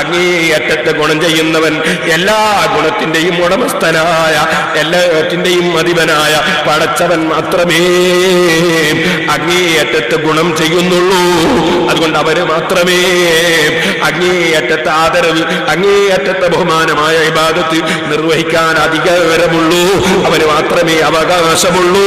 അങ്ങേയറ്റത്തെ ഗുണം ചെയ്യുന്നവൻ എല്ലാ ഗുണത്തിന്റെയും ഉടമസ്ഥനായ എല്ലാറ്റിന്റെയും അധിപനായ പടച്ചവൻ മാത്രമേ അങ്ങേയറ്റത്തെ ഗുണം ചെയ്യുന്നുള്ളൂ. അതുകൊണ്ട് അവർ മാത്രമേ അങ്ങേയറ്റത്തെ ആദരവ് അങ്ങേയറ്റത്തെ ബഹുമാനമായ ഇബാദത്ത് നിർവഹിക്കാൻ അധികാരമുള്ളൂ. അവന് മാത്രമേ അവകാശമുള്ളൂ.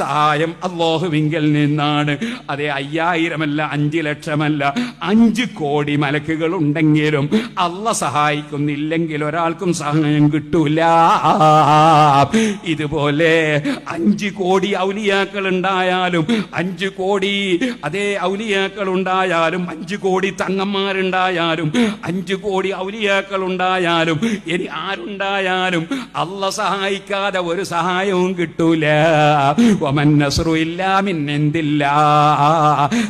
സഹായം അള്ളാഹുവിങ്കൽ നിന്നാണ്. അതെ അയ്യായിരമല്ല അഞ്ച് ലക്ഷമല്ല അഞ്ച് കോടി മലക്കുകൾ ഉണ്ടെങ്കിലും അല്ല സഹായിക്കുന്നില്ലെങ്കിൽ ഒരാൾക്കും സഹായം കിട്ടൂല. ഇതുപോലെ അഞ്ച് കോടി ഔലിയാക്കൾ ഉണ്ടായാലും അഞ്ച് കോടി അതെ ഔലിയാക്കൾ ഉണ്ടായാലും അഞ്ച് കോടി തങ്ങന്മാരുണ്ടായാലും അഞ്ച് കോടി ഔലിയാക്കൾ ഉണ്ടായാലും ഇനി ആരുണ്ടായാലും അല്ല സഹായിക്കാതെ ഒരു സഹായവും കിട്ടൂല.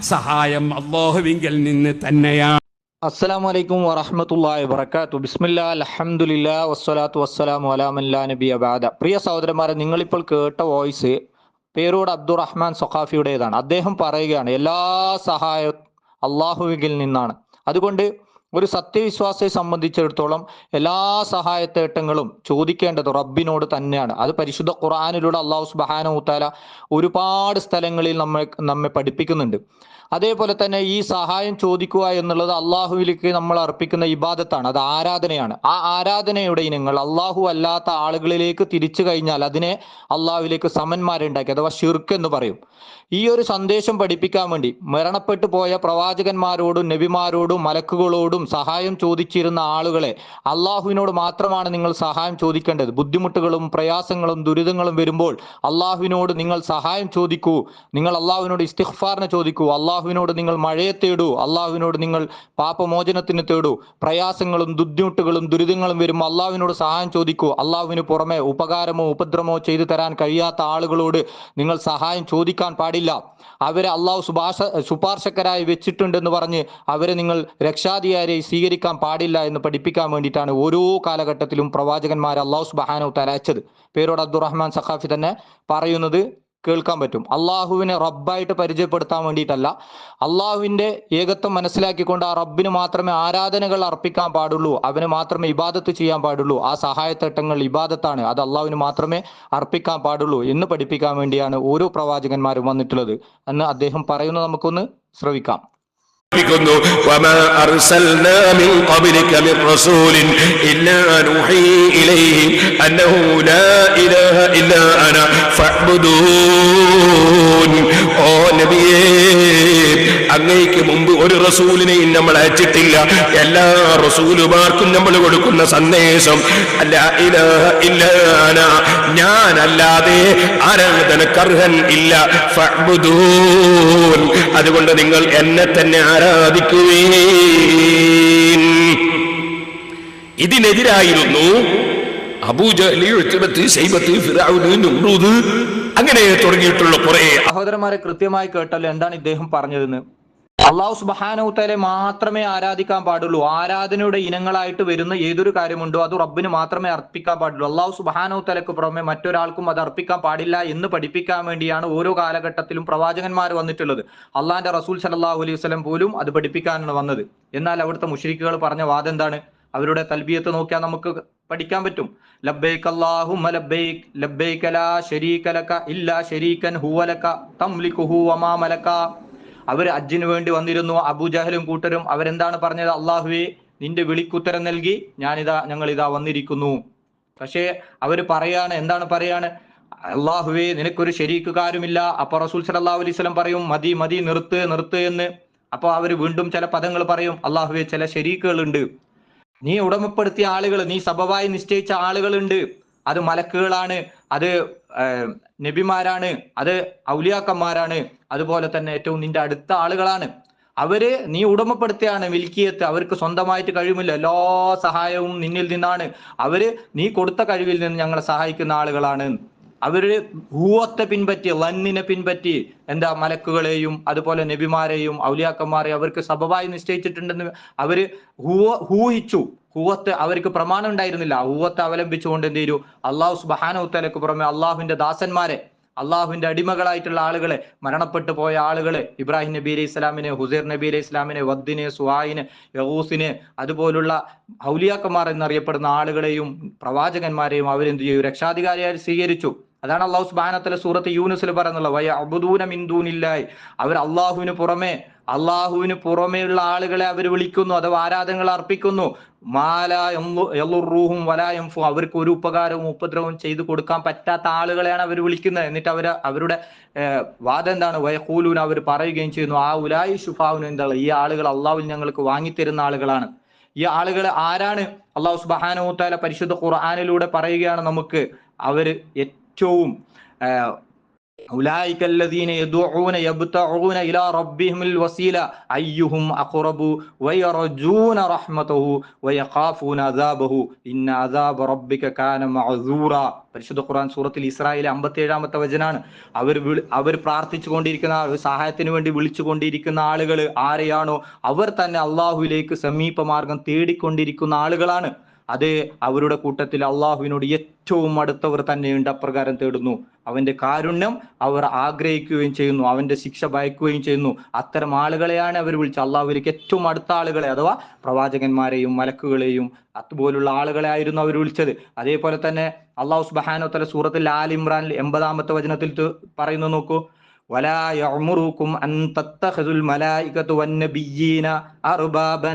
സഹായം അള്ളാഹുവിങ്കിൽ നിന്ന് തന്നെയാണ്. അസ്സലാമു അലൈക്കും വറഹ്മത്തുള്ളാഹി വബറകാതുഹു. ബിസ്മില്ലാ അലഹമുല്ല വസ്സലാത്തു വസ്സലാമു അലാ നബി അബാദ പ്രിയ സഹോദരന്മാരെ നിങ്ങളിപ്പോൾ കേട്ട വോയിസ് പേരൂട് അബ്ദുറഹ്മാൻ സൊഖാഫിയുടേതാണ്. അദ്ദേഹം പറയുകയാണ് എല്ലാ സഹായവും അള്ളാഹുവിൽ നിന്നാണ്. അതുകൊണ്ട് ഒരു സത്യവിശ്വാസിയെ സംബന്ധിച്ചിടത്തോളം എല്ലാ സഹായത്തേട്ടങ്ങളും ചോദിക്കേണ്ടത് റബ്ബിനോട് തന്നെയാണ്. അത് പരിശുദ്ധ ഖുർആാനിലൂടെ അള്ളാഹു സുബാന മുത്താല ഒരുപാട് സ്ഥലങ്ങളിൽ നമ്മെ നമ്മെ പഠിപ്പിക്കുന്നുണ്ട്. അതേപോലെ തന്നെ ഈ സഹായം ചോദിക്കുക എന്നുള്ളത് അള്ളാഹുവിലേക്ക് നമ്മൾ അർപ്പിക്കുന്ന ഇബാദത്താണ്. അത് ആരാധനയാണ്. ആ ആരാധനയുടെ ഇനങ്ങൾ അള്ളാഹു അല്ലാത്ത ആളുകളിലേക്ക് തിരിച്ചു കഴിഞ്ഞാൽ അതിനെ അള്ളാഹുവിലേക്ക് സമന്മാരുണ്ടാക്കി അഥവാ ഷിർക്ക് എന്ന് പറയും. ഈ ഒരു സന്ദേശം പഠിപ്പിക്കാൻ വേണ്ടി മരണപ്പെട്ടു പോയ പ്രവാചകന്മാരോടും നബിമാരോടും മലക്കുകളോടും സഹായം ചോദിച്ചിരുന്ന ആളുകളെ അള്ളാഹുവിനോട് മാത്രമാണ് നിങ്ങൾ സഹായം ചോദിക്കേണ്ടത്. ബുദ്ധിമുട്ടുകളും പ്രയാസങ്ങളും ദുരിതങ്ങളും വരുമ്പോൾ അള്ളാഹുവിനോട് നിങ്ങൾ സഹായം ചോദിക്കൂ. നിങ്ങൾ അള്ളാഹുവിനോട് ഇസ്തിഖ്ഫാറിനെ ചോദിക്കൂ. അള്ളാഹുവിനോട് നിങ്ങൾ മഴയെ തേടൂ. അള്ളാഹുവിനോട് നിങ്ങൾ പാപമോചനത്തിന് തേടൂ. പ്രയാസങ്ങളും ബുദ്ധിമുട്ടുകളും ദുരിതങ്ങളും വരുമ്പോൾ അള്ളാഹുവിനോട് സഹായം ചോദിക്കൂ. അള്ളാഹുവിന് പുറമെ ഉപകാരമോ ഉപദ്രവമോ ചെയ്തു തരാൻ കഴിയാത്ത ആളുകളോട് നിങ്ങൾ സഹായം ചോദിക്കാൻ പാടില്ല. അവരെ അള്ളാഹു സുഭാഷ ശുപാർശക്കരായി വെച്ചിട്ടുണ്ടെന്ന് പറഞ്ഞ് അവരെ നിങ്ങൾ രക്ഷാധികാരിയായി സ്വീകരിക്കാൻ പാടില്ല എന്ന് പഠിപ്പിക്കാൻ വേണ്ടിയിട്ടാണ് ഓരോ കാലഘട്ടത്തിലും പ്രവാചകന്മാർ അള്ളാഹു സുബാനോ തലയച്ചത് പേരോട് അബ്ദുറഹ്മാൻ സഖാഫി തന്നെ പറയുന്നത് കേൾക്കാൻ പറ്റും. അള്ളാഹുവിനെ റബ്ബായിട്ട് പരിചയപ്പെടുത്താൻ വേണ്ടിയിട്ടല്ല. അള്ളാഹുവിന്റെ ഏകത്വം മനസ്സിലാക്കിക്കൊണ്ട് ആ റബ്ബിന് മാത്രമേ ആരാധനകൾ അർപ്പിക്കാൻ പാടുള്ളൂ. അവന് മാത്രമേ ഇബാദത്ത് ചെയ്യാൻ പാടുള്ളൂ. ആ സഹായത്തട്ടങ്ങൾ ഇബാദത്താണ്. അത് അള്ളാഹുവിന് മാത്രമേ അർപ്പിക്കാൻ പാടുള്ളൂ എന്ന് പഠിപ്പിക്കാൻ വേണ്ടിയാണ് ഓരോ പ്രവാചകന്മാരും വന്നിട്ടുള്ളത്. എന്ന് അദ്ദേഹം പറയുന്നത് നമുക്കൊന്ന് ശ്രവിക്കാം. وما أرسلنا من قبلك من رسول إلا نوحي إليه أنه لا إله إلا أنا فاعبدون. أو نبي أنيك مم ഒരു റസൂലിനെയും നമ്മൾ അയച്ചിട്ടില്ല. എല്ലാ റസൂലുമാർക്കും നമ്മൾ കൊടുക്കുന്ന സന്ദേശം അല്ല ഇല്ലാന. ഞാനല്ലാതെ ആരാധനക്കർഹൻ ഇല്ല. അതുകൊണ്ട് നിങ്ങൾ എന്നെ തന്നെ ആരാധിക്കുകയും ഇതിനെതിരായിരുന്നു അങ്ങനെ തുടങ്ങിയിട്ടുള്ള കുറെ സഹോദരന്മാരെ കൃത്യമായി കേട്ടല്ലോ എന്താണ് ഇദ്ദേഹം പറഞ്ഞതെന്ന്. അള്ളാഹു സുബാനൗത്തലെ മാത്രമേ ആരാധിക്കാൻ പാടുള്ളൂ. ആരാധനയുടെ ഇനങ്ങളായിട്ട് വരുന്ന ഏതൊരു കാര്യമുണ്ടോ അത് റബ്ബിന് മാത്രമേ അർപ്പിക്കാൻ പാടുള്ളൂ. അള്ളാഹു സുബാനൗത്തലക്ക് പുറമെ മറ്റൊരാൾക്കും അത് അർപ്പിക്കാൻ പാടില്ല എന്ന് പഠിപ്പിക്കാൻ വേണ്ടിയാണ് ഓരോ കാലഘട്ടത്തിലും പ്രവാചകന്മാർ വന്നിട്ടുള്ളത്. അള്ളാഹിന്റെ റസൂൽ സലാഹു അലൈഹി വസ്ലം പോലും അത് പഠിപ്പിക്കാനാണ് വന്നത്. എന്നാൽ അവിടുത്തെ മുഷരിക്കുകൾ പറഞ്ഞ വാദം എന്താണ്? അവരുടെ തൽബിയത്ത് നോക്കിയാൽ നമുക്ക് പഠിക്കാൻ പറ്റും. ലബ്ബൈക് അല്ലാഹുമ്മ ലബ്ബൈക് ലബ്ബൈക ലാ ലക ഇല്ലാ ശരീകൻ ഹുവ ലക തംലികുഹു അവർ അജ്ജിന് വേണ്ടി വന്നിരുന്നു അബൂജഹലും കൂട്ടരും. അവരെന്താണ് പറഞ്ഞത്? അള്ളാഹുവേ നിന്റെ വിളിക്കുത്തരം നൽകി ഞാനിതാ ഞങ്ങൾ ഇതാ വന്നിരിക്കുന്നു. പക്ഷേ അവർ പറയാണ് എന്താണ് പറയാണ്? അള്ളാഹുവേ നിനക്കൊരു ശരീക്കുകാരുമില്ല. അപ്പൊ റസൂൽ സല്ലല്ലാഹു അലൈഹി സ്വലം പറയും മതി മതി നിർത്ത് നിർത്ത് എന്ന്. അപ്പൊ അവർ വീണ്ടും ചില പദങ്ങൾ പറയും അള്ളാഹുവെ ചില ശരീക്കുകളുണ്ട്. നീ ഉടമപ്പെടുത്തിയ ആളുകൾ നീ സബവായി നിശ്ചയിച്ച ആളുകളുണ്ട്. അത് മലക്കുകളാണ്. അത് നബിമാരാണ് അത് ഔലിയാക്കന്മാരാണ് അതുപോലെ തന്നെ ഏറ്റവും നിന്റെ അടുത്ത ആളുകളാണ്. അവർ നീ ഉടമപ്പെടുത്തിയാണ് മിൽക്കിയത്ത് അവർക്ക് സ്വന്തമായിട്ട് കഴിയുമില്ല എല്ലാ സഹായവും നിന്നിൽ നിന്നാണ്. അവർ നീ കൊടുത്ത കഴിവിൽ നിന്ന് ഞങ്ങളെ സഹായിക്കുന്ന ആളുകളാണ്. അവർ ഹൂവത്തെ പിൻപറ്റി ലന്നിനെ പിൻപറ്റി എന്താ മലക്കുകളെയും അതുപോലെ നബിമാരെയും ഔലിയാക്കന്മാരെയും അവർക്ക് സബബായി നിശ്ചയിച്ചിട്ടുണ്ടെന്ന് അവർ ഹൂവ ഹൂഹിച്ചു. ഹൂവത്ത് അവർക്ക് പ്രമാണം ഉണ്ടായിരുന്നില്ല ഹൂവത്തെ അവലംബിച്ചുകൊണ്ട് എന്ത് ചെയ്തു? അള്ളാഹു സുബാനവുത്തലക്ക് പുറമെ അള്ളാഹുവിന്റെ ദാസന്മാരെ അള്ളാഹുവിന്റെ അടിമകളായിട്ടുള്ള ആളുകളെ മരണപ്പെട്ടു പോയ ആളുകളെ ഇബ്രാഹിം നബി അലൈഹി ഇസ്ലാമിനെ ഹുസൈർ നബി അലൈഹി ഇസ്ലാമിനെ വദ്ദിനെ സുഹായിന് യഹൂസിന് അതുപോലുള്ള ഹൗലിയാക്കന്മാർ എന്നറിയപ്പെടുന്ന ആളുകളെയും പ്രവാചകന്മാരെയും അവരെന്ത് ചെയ്യും? രക്ഷാധികാരിയായി സ്വീകരിച്ചു. അതാണ് അള്ളാഹു സുബാനത്തിലെ സൂറത്ത് യൂനുസിൽ പറയുന്നത് വയ അബുദൂന മിന്ദൂനില്ലായി അവർ അള്ളാഹുവിന് പുറമെ അള്ളാഹുവിന് പുറമെയുള്ള ആളുകളെ അവർ വിളിക്കുന്നു അഥവാ ആരാധനകൾ അർപ്പിക്കുന്നു. മാല എല്ലുറൂഹും വലായംഫും അവർക്ക് ഒരു ഉപകാരവും ഉപദ്രവവും ചെയ്തു കൊടുക്കാൻ പറ്റാത്ത ആളുകളെയാണ് അവർ വിളിക്കുന്നത്. എന്നിട്ട് അവർ അവരുടെ വാദം എന്താണ്? വയക്കൂലൂൻ അവർ പറയുകയും ചെയ്യുന്നു ആ ഉലായി ഷുഫാവിന് എന്താണ് ഈ ആളുകൾ അള്ളാഹുവിൽ ഞങ്ങൾക്ക് വാങ്ങിത്തരുന്ന ആളുകളാണ്. ഈ ആളുകൾ ആരാണ് അള്ളാഹു സുബാനോത്താല പരിശുദ്ധ ഖുർആാനിലൂടെ പറയുകയാണ് നമുക്ക്. അവർ ഏറ്റവും പരിശുദ്ധ ഖുർആൻ സൂറത്തിൽ ഇസ്രായേൽ അമ്പത്തി ഏഴാമത്തെ വചനാണ്. അവർ അവർ പ്രാർത്ഥിച്ചു കൊണ്ടിരിക്കുന്ന സഹായത്തിന് വേണ്ടി വിളിച്ചു കൊണ്ടിരിക്കുന്ന ആളുകൾ ആരെയാണോ? അവർ തന്നെ അള്ളാഹുവിലേക്ക് സമീപമാർഗം തേടിക്കൊണ്ടിരിക്കുന്ന ആളുകളാണ്. അത് അവരുടെ കൂട്ടത്തിൽ അള്ളാഹുവിനോട് ഏറ്റവും അടുത്തവർ തന്നെയുണ്ട് അപ്രകാരം തേടുന്നു അവന്റെ കാരുണ്യം അവർ ആഗ്രഹിക്കുകയും ചെയ്യുന്നു അവന്റെ ശിക്ഷ ഭയക്കുകയും ചെയ്യുന്നു അത്തരം ആളുകളെയാണ് അവർ വിളിച്ചത് അള്ളാഹുവിലേക്ക് ഏറ്റവും അടുത്ത ആളുകളെ അഥവാ പ്രവാചകന്മാരെയും മലക്കുകളെയും അതുപോലുള്ള ആളുകളെ ആയിരുന്നു അവർ വിളിച്ചത് അതേപോലെ തന്നെ അള്ളാഹു സുബാനോ തല സൂറത്തിൽ ആൽ ഇമ്രാനിൽ എൺപതാമത്തെ വചനത്തിൽ ത് പറയുന്നു നോക്കൂ ولا يعمركم أن تتخذوا الملائكة والنبيين أربابا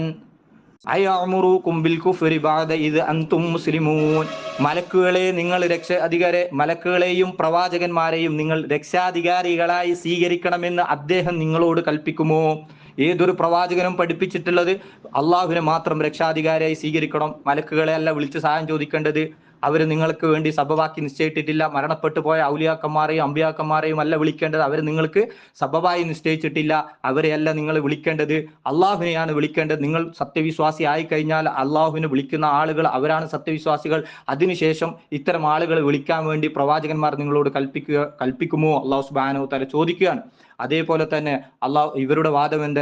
മലക്കുകളെ നിങ്ങൾ രക്ഷ അധികാരെ മലക്കുകളെയും പ്രവാചകന്മാരെയും നിങ്ങൾ രക്ഷാധികാരികളായി സ്വീകരിക്കണമെന്ന് അദ്ദേഹം നിങ്ങളോട് കൽപ്പിക്കുമോ? ഏതൊരു പ്രവാചകനും പഠിപ്പിച്ചിട്ടുള്ളത് അള്ളാഹുവിനെ മാത്രം രക്ഷാധികാരിയായി സ്വീകരിക്കണം. മലക്കുകളെ അല്ല വിളിച്ച് സഹായം ചോദിക്കേണ്ടത്. അവർ നിങ്ങൾക്ക് വേണ്ടി സബബാക്കി നിശ്ചയിച്ചിട്ടില്ല. മരണപ്പെട്ടു പോയ ഔലിയാക്കന്മാരെയും അമ്പിയാക്കന്മാരെയും അല്ല വിളിക്കേണ്ടത്. അവർ നിങ്ങൾക്ക് സബബായി നിശ്ചയിച്ചിട്ടില്ല. അവരെയല്ല നിങ്ങൾ വിളിക്കേണ്ടത്. അള്ളാഹുവിനെയാണ് വിളിക്കേണ്ടത്. നിങ്ങൾ സത്യവിശ്വാസി ആയി കഴിഞ്ഞാൽ അള്ളാഹുവിനെ വിളിക്കുന്ന ആളുകൾ അവരാണ് സത്യവിശ്വാസികൾ. അതിനുശേഷം ഇത്തരം ആളുകളെ വിളിക്കാൻ വേണ്ടി പ്രവാചകന്മാർ നിങ്ങളോട് കൽപ്പിക്കുക കൽപ്പിക്കുമോ? അള്ളാഹു സുബാനോ തല ചോദിക്കുകയാണ്. അതേപോലെ തന്നെ അള്ളാഹു ഇവരുടെ വാദം എന്താ?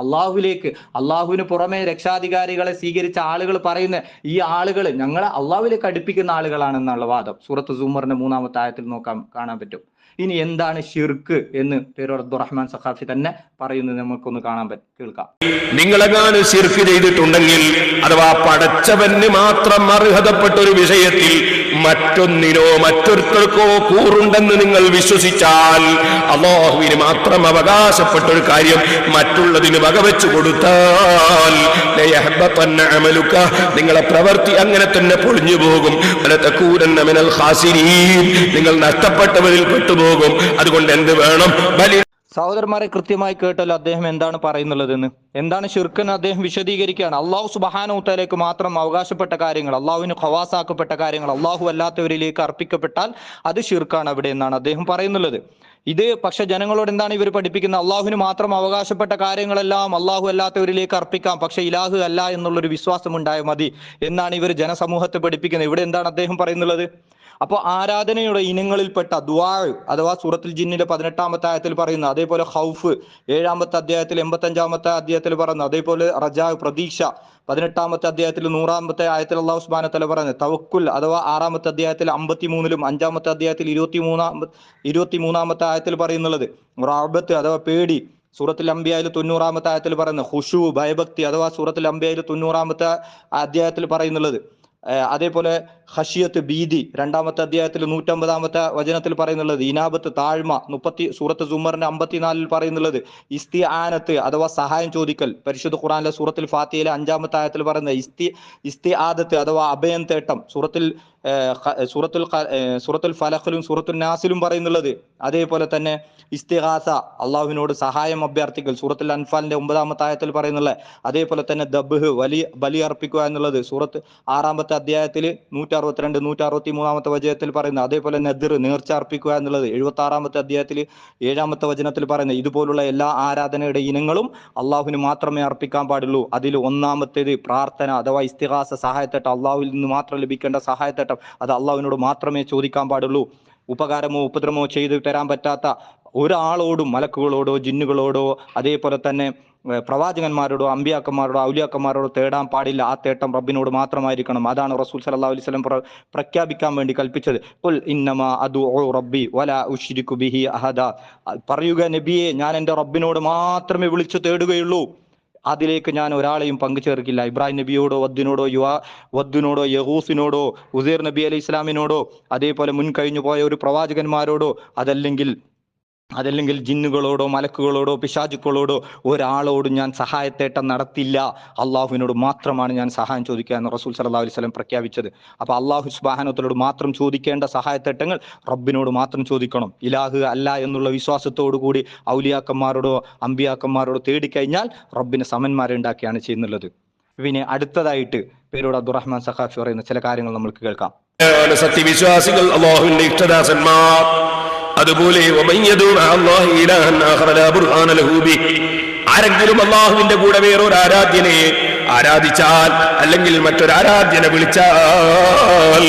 അള്ളാഹുലേക്ക് അള്ളാഹുവിന് പുറമെ രക്ഷാധികാരികളെ സ്വീകരിച്ച ആളുകൾ പറയുന്ന ഈ ആളുകൾ ഞങ്ങളെ അള്ളാഹുവിലേക്ക് അടുപ്പിക്കുന്ന ആളുകളാണെന്നുള്ള വാദം. സൂറത്ത് സൂമറിന്റെ മൂന്നാമത്തെ ആയത്തിൽ നോക്കാം കാണാൻ പറ്റും. ഇനി എന്താണ് ഷിർക്ക് എന്ന് അബ്ദുറഹ്മാൻ സഖാഫി തന്നെ പറയുന്നത് നമുക്കൊന്ന് കാണാൻ പറ്റും കേൾക്കാം. നിങ്ങളെങ്ങാനും ഷിർക്ക് ചെയ്തിട്ടുണ്ടെങ്കിൽ അഥവാ പടച്ചവന് മാത്രം അർഹതപ്പെട്ട ഒരു വിഷയത്തിൽ മറ്റൊന്നിനോ മറ്റൊരുത്തർക്കോ കൂറുണ്ടെന്ന് നിങ്ങൾ വിശ്വസിച്ചാൽ അള്ളാഹുവിന് മാത്രം അവകാശപ്പെട്ട ഒരു കാര്യം മറ്റുള്ളതിന് വകവെച്ചു കൊടുത്താൽ. നിങ്ങളെ പ്രവൃത്തി അങ്ങനെ തന്നെ പൊളിഞ്ഞു പോകും. നിങ്ങൾ നഷ്ടപ്പെട്ടവരിൽ പെട്ടുപോകും. അതുകൊണ്ട് എന്ത് വേണം? ബലി സഹോദരന്മാരെ കൃത്യമായി കേട്ടല്ലോ അദ്ദേഹം എന്താണ് പറയുന്നുള്ളതെന്ന്. എന്താണ് ഷിർക്കൻ അദ്ദേഹം വിശദീകരിക്കുകയാണ്. അള്ളാഹു സുബഹാനൂത്തലേക്ക് മാത്രം അവകാശപ്പെട്ട കാര്യങ്ങൾ അള്ളാഹുവിന് ഖവാസാക്കപ്പെട്ട കാര്യങ്ങൾ അള്ളാഹു അല്ലാത്തവരിലേക്ക് അർപ്പിക്കപ്പെട്ടാൽ അത് ഷിർക്കാണ് അവിടെ എന്നാണ് അദ്ദേഹം പറയുന്നുള്ളത്. ഇത് പക്ഷെ ജനങ്ങളോട് എന്താണ് ഇവർ പഠിപ്പിക്കുന്നത്? അള്ളാഹുവിന് മാത്രം അവകാശപ്പെട്ട കാര്യങ്ങളെല്ലാം അള്ളാഹു അല്ലാത്തവരിലേക്ക് അർപ്പിക്കാം. പക്ഷെ ഇലാഹു അല്ല എന്നുള്ളൊരു വിശ്വാസം ഉണ്ടായാൽ മതി എന്നാണ് ഇവർ ജനസമൂഹത്തെ പഠിപ്പിക്കുന്നത്. ഇവിടെ എന്താണ് അദ്ദേഹം പറയുന്നുള്ളത്? അപ്പോൾ ആരാധനയുടെ ഇനങ്ങളിൽപ്പെട്ട ദുആ അഥവാ സൂറത്തിൽ ജിന്നിലെ പതിനെട്ടാമത്തെ ആയത്തിൽ പറയുന്നു. അതേപോലെ ഹൗഫ് ഏഴാമത്തെ അധ്യായത്തിൽ എൺപത്തഞ്ചാമത്തെ അധ്യായത്തിൽ പറയുന്നു. അതേപോലെ റജാ പ്രതീക്ഷ പതിനെട്ടാമത്തെ അധ്യായത്തിൽ നൂറാമത്തെ ആയത്തിൽ അള്ളാഹു ഉസ്മാന തല പറഞ്ഞു തവക്കുൽ അഥവാ ആറാമത്തെ അധ്യായത്തിൽ അമ്പത്തി മൂന്നിലും അഞ്ചാമത്തെ അധ്യായത്തിൽ ഇരുപത്തി മൂന്നാം ഇരുപത്തി മൂന്നാമത്തെ ആയത്തിൽ പറയുന്നുള്ളത്. റാബത്ത് അഥവാ പേടി സൂറത്തിൽ അംബിയയിൽ തൊണ്ണൂറാമത്തെ ആയത്തിൽ പറയുന്നത് ഹുഷു ഭയഭക്തി അഥവാ സൂറത്തിൽ അംബിയയിൽ തൊണ്ണൂറാമത്തെ അധ്യായത്തിൽ പറയുന്നുള്ളത്. അതേപോലെ ഹഷിയത്ത് ഭീതി രണ്ടാമത്തെ അധ്യായത്തിൽ നൂറ്റമ്പതാമത്തെ വചനത്തിൽ പറയുന്നുള്ളത് ഇനാബത്ത് താഴ്മ മുപ്പത്തി സൂറത്ത് സുമറിന്റെ അമ്പത്തിനാലിൽ പറയുന്നുള്ളത് ഇസ്തി ആനത്ത് അഥവാ സഹായം ചോദിക്കൽ. പരിശുദ്ധ ഖുറാനിലെ സൂറത്തിൽ ഫാത്തിയിലെ അഞ്ചാമത്തെ ആയത്തിൽ പറയുന്നത് ഇസ്തി ഇസ്തി ആദത്ത് അഥവാ അഭയം തേട്ടം സൂറത്തിൽ സൂറത്തുൽ സൂറത്തുൽ ഫലഖിലും സൂറത്തുൽ നാസിലും പറയുന്നുള്ളത്. അതേപോലെ തന്നെ ഇസ്തിഹാസ അള്ളാഹുവിനോട് സഹായം അഭ്യർത്ഥിക്കൽ സൂറത്തുൽ അൻഫാലിന്റെ ഒമ്പതാമത്തെ ആയത്തിൽ പറയുന്നുള്ള അതേപോലെ തന്നെ ദബ്ഹ് വലി ബലി അർപ്പിക്കുക എന്നുള്ളത് സൂറത്ത് ആറാമത്തെ അധ്യായത്തിൽ നൂറ്റി അറുപത്തിരണ്ട് നൂറ്റി അറുപത്തി മൂന്നാമത്തെ വചനത്തിൽ പറയുന്നത് അതേപോലെ നെതിർ നേർച്ച അർപ്പിക്കുക എന്നുള്ളത് എഴുപത്തി ആറാമത്തെ അധ്യായത്തിൽ ഏഴാമത്തെ വചനത്തിൽ പറയുന്നത് ഇതുപോലുള്ള എല്ലാ ആരാധനയുടെ ഇനങ്ങളും അള്ളാഹുവിന് മാത്രമേ അർപ്പിക്കാൻ പാടുള്ളൂ. അതിൽ ഒന്നാമത്തേത് പ്രാർത്ഥന അഥവാ ഇസ്തിഹാസ സഹായത്തേട്ടം അള്ളാഹുവിൽ നിന്ന് മാത്രം ലഭിക്കേണ്ട സഹായത്തേട്ടം അത് അള്ളാഹുവിനോട് മാത്രമേ ചോദിക്കാൻ പാടുള്ളൂ. ഉപകാരമോ ഉപദ്രവമോ ചെയ്തു തരാൻ പറ്റാത്ത ഒരാളോടും മലക്കുകളോടോ ജിന്നുകളോടോ അതേപോലെ തന്നെ പ്രവാചകന്മാരോടോ അമ്പിയാക്കന്മാരോടോ ഔലിയാക്കന്മാരോടോ തേടാൻ പാടില്ല. ആ തേട്ടം റബ്ബിനോട് മാത്രമായിരിക്കണം. അതാണ് റസൂൽ സല്ലല്ലാഹു അലൈഹി പ്ര- പ്രഖ്യാപിക്കാൻ വേണ്ടി കൽപ്പിച്ചത്. ഖുൽ ഇന്നമാ ഓ റബ്ബി വലാ ഉഷിരിക്കു ബിഹി അഹദ. പറയുക നബിയെ ഞാൻ എന്റെ റബ്ബിനോട് മാത്രമേ വിളിച്ചു തേടുകയുള്ളൂ. അതിലേക്ക് ഞാൻ ഒരാളെയും പങ്കു ചേർക്കില്ല ഇബ്രാഹിം നബിയോടോ വദ്ദിനോടോ യുവാ വദ്ദിനോടോ യഹൂസിനോടോ ഉസൈർ നബി അലൈഹി ഇസ്ലാമിനോടോ അതേപോലെ മുൻ കഴിഞ്ഞു പോയ ഒരു പ്രവാചകന്മാരോടോ അതല്ലെങ്കിൽ അതല്ലെങ്കിൽ ജിന്നുകളോടോ മലക്കുകളോടോ പിശാചുക്കളോടോ ഒരാളോടും ഞാൻ സഹായത്തേട്ടം നടത്തില്ല. അള്ളാഹുവിനോട് മാത്രമാണ് ഞാൻ സഹായം ചോദിക്കുക എന്ന് റസൂൽ സല്ലല്ലാഹു അലൈഹി സ്വലം പ്രഖ്യാപിച്ചത്. അപ്പൊ അള്ളാഹു സുബാഹനത്തിനോട് മാത്രം ചോദിക്കേണ്ട സഹായത്തേട്ടങ്ങൾ റബ്ബിനോട് മാത്രം ചോദിക്കണം. ഇലാഹ് അല്ല എന്നുള്ള വിശ്വാസത്തോടു കൂടി ഔലിയാക്കന്മാരോടോ അമ്പിയാക്കന്മാരോടോ തേടിക്കഴിഞ്ഞാൽ റബ്ബിന് സമന്മാരെ ഉണ്ടാക്കിയാണ് ചെയ്യുന്നുള്ളത്. പിന്നെ അടുത്തതായിട്ട് പേരോട് അബ്ദുറഹ്മാൻ സഖാഫി പറയുന്ന ചില കാര്യങ്ങൾ നമുക്ക് കേൾക്കാം. സത്യവിശ്വാസികൾ അള്ളാഹുവിന്റെ ഇഷ്ടദാസന്മാർ അതുപോലെ ആരെങ്കിലും അള്ളാഹുവിന്റെ കൂടെ വേറൊരു ആരാധ്യനെ ആരാധിച്ചാൽ അല്ലെങ്കിൽ മറ്റൊരു ആരാധ്യനെ വിളിച്ചാൽ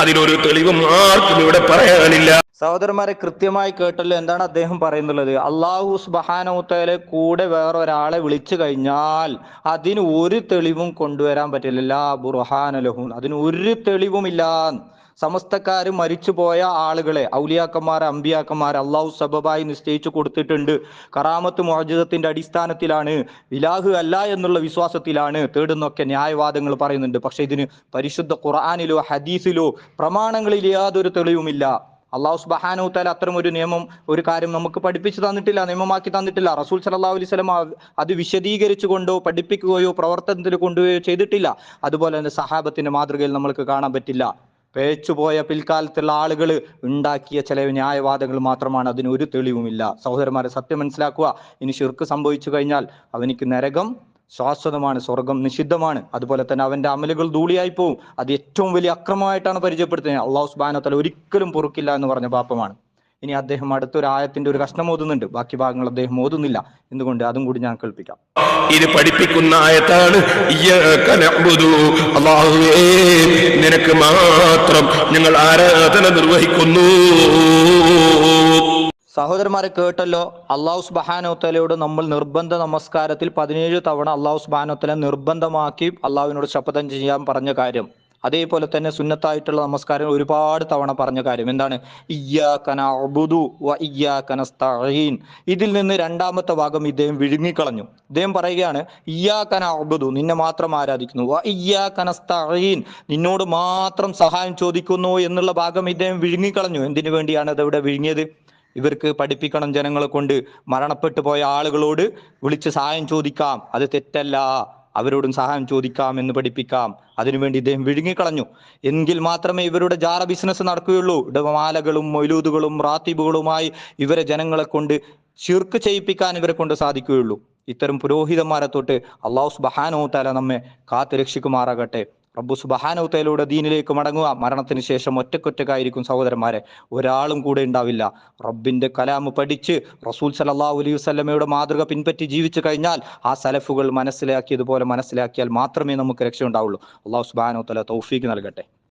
അതിനൊരു തെളിവും ആർക്കും ഇവിടെ പറയാനില്ല. സഹോദരന്മാരെ കൃത്യമായി കേട്ടല്ലോ എന്താണ് അദ്ദേഹം പറയുന്നുള്ളത്. അള്ളാഹു സുബഹാനവുത്തലെ കൂടെ വേറൊരാളെ വിളിച്ചു കഴിഞ്ഞാൽ അതിന് ഒരു തെളിവും കൊണ്ടുവരാൻ പറ്റില്ല. ബുർഹാനലഹുൻ അതിന് ഒരു തെളിവുമില്ല. സമസ്തക്കാര് മരിച്ചുപോയ ആളുകളെ ഔലിയാക്കന്മാർ അമ്പിയാക്കന്മാർ അള്ളാഹു സബബായി നിശ്ചയിച്ചു കൊടുത്തിട്ടുണ്ട്. കറാമത്ത് മോചിതത്തിന്റെ അടിസ്ഥാനത്തിലാണ് വിലാഹു അല്ല എന്നുള്ള വിശ്വാസത്തിലാണ് തേടുന്നൊക്കെ ന്യായവാദങ്ങൾ പറയുന്നുണ്ട്. പക്ഷെ ഇതിന് പരിശുദ്ധ ഖുർആാനിലോ ഹദീസിലോ പ്രമാണങ്ങളിൽ യാതൊരു തെളിവുമില്ല. അള്ളാഹു സുബഹാനു താല അത്തരം ഒരു നിയമം ഒരു കാര്യം നമുക്ക് പഠിപ്പിച്ചു തന്നിട്ടില്ല നിയമമാക്കി തന്നിട്ടില്ല. റസൂൽ സല്ലല്ലാഹു അലൈഹി വസല്ലം അത് വിശദീകരിച്ചു കൊണ്ടോ പഠിപ്പിക്കുകയോ പ്രവർത്തനത്തിൽ കൊണ്ടുപോയോ ചെയ്തിട്ടില്ല. അതുപോലെ തന്നെ സഹാബത്തിന്റെ മാതൃകയിൽ നമ്മൾക്ക് കാണാൻ പറ്റില്ല. പേച്ചുപോയ പിൽക്കാലത്തുള്ള ആളുകൾ ഉണ്ടാക്കിയ ചില ന്യായവാദങ്ങൾ മാത്രമാണ് അതിന് ഒരു തെളിവുമില്ല. സഹോദരന്മാരെ സത്യം മനസ്സിലാക്കുക. ഇനി ശിർക്ക് സംഭവിച്ചു കഴിഞ്ഞാൽ അവനിക്ക് നരകം ശാശ്വതമാണ് സ്വർഗം നിഷിദ്ധമാണ്. അതുപോലെ തന്നെ അവന്റെ അമലുകൾ ധൂളിയായി പോവും. അത് ഏറ്റവും വലിയ അക്രമമായിട്ടാണ് പരിചയപ്പെടുത്തുന്നത്. അള്ളാഹു സുബാന തല ഒരിക്കലും പൊറുക്കില്ല എന്ന് പറഞ്ഞ പാപ്പമാണ് ഇനി അദ്ദേഹം അടുത്തൊരു ആയത്തിന്റെ ഒരു കഷ്ണം ഓതുന്നുണ്ട്. ബാക്കി ഭാഗങ്ങൾ അദ്ദേഹം ഓതുന്നില്ല. എന്തുകൊണ്ട്? അതും കൂടി ഞാൻ കേൾപ്പിക്കാം. ഇത് പഠിപ്പിക്കുന്ന ആയത്താണ്. നിനക്ക് മാത്രം ഞങ്ങൾ ആരാധന നിർവഹിക്കുന്നു. സഹോദരന്മാരെ കേട്ടല്ലോ? അള്ളാഹു സുബാനോത്തലയോട് നമ്മൾ നിർബന്ധ നമസ്കാരത്തിൽ പതിനേഴ് തവണ അള്ളാഹു സുബാനോത്തല നിർബന്ധമാക്കി അള്ളാഹുവിനോട് ശപഥം ചെയ്യാൻ പറഞ്ഞ കാര്യം. അതേപോലെ തന്നെ സുന്നത്തായിട്ടുള്ള നമസ്കാരം ഒരുപാട് തവണ പറഞ്ഞ കാര്യം എന്താണ്? ഇയ്യാക്കനബുദു വ ഇതിൽ നിന്ന് രണ്ടാമത്തെ ഭാഗം ഇദ്ദേഹം വിഴുങ്ങിക്കളഞ്ഞു. ഇദ്ദേഹം പറയുകയാണ് ഇയ്യാക്കന അബുദു നിന്നെ മാത്രം ആരാധിക്കുന്നു. വ നിന്നോട് മാത്രം സഹായം ചോദിക്കുന്നു എന്നുള്ള ഭാഗം ഇദ്ദേഹം വിഴുങ്ങിക്കളഞ്ഞു. എന്തിനു വേണ്ടിയാണ് അതവിടെ വിഴുങ്ങിയത്? ഇവർക്ക് പഠിപ്പിക്കണം ജനങ്ങളെ കൊണ്ട്. മരണപ്പെട്ടു പോയ ആളുകളോട് വിളിച്ച് സഹായം ചോദിക്കാം. അത് തെറ്റല്ല. അവരോടും സഹായം ചോദിക്കാം എന്ന് പഠിപ്പിക്കാം. അതിനുവേണ്ടി ഇദ്ദേഹം വിഴുങ്ങിക്കളഞ്ഞു. എങ്കിൽ മാത്രമേ ഇവരുടെ ജാറ ബിസിനസ് നടക്കുകയുള്ളൂ. ഇടമാലകളും മൊയ്ലൂദുകളും റാത്തീബുകളുമായി ഇവരെ ജനങ്ങളെ കൊണ്ട് ചിർക്ക് ചെയ്യിപ്പിക്കാൻ ഇവരെ കൊണ്ട് സാധിക്കുകയുള്ളൂ. ഇത്തരം പുരോഹിതന്മാരെ തൊട്ട് അള്ളാഹു സുബഹാനോ തല നമ്മെ കാത്തു രക്ഷിക്കുമാറാകട്ടെ. റബ്ബു സുബഹാനൗത്തയിലൂടെ ദീനിലേക്ക് മടങ്ങുക. മരണത്തിന് ശേഷം ഒറ്റക്കൊറ്റക്കായിരിക്കും സഹോദരന്മാരെ. ഒരാളും കൂടെ ഉണ്ടാവില്ല. റബ്ബിന്റെ കലാമ് പഠിച്ച് റസൂൽ സലല്ലാഹു അലൈഹി വസല്ലമയുടെ മാതൃക പിൻപറ്റി ജീവിച്ചു കഴിഞ്ഞാൽ ആ സലഫുകൾ മനസ്സിലാക്കിയതുപോലെ മനസ്സിലാക്കിയാൽ മാത്രമേ നമുക്ക് രക്ഷയുണ്ടാവുള്ളൂ. അള്ളാഹു സുബാനോത്തല തല തൗഫീക്ക് നൽകട്ടെ.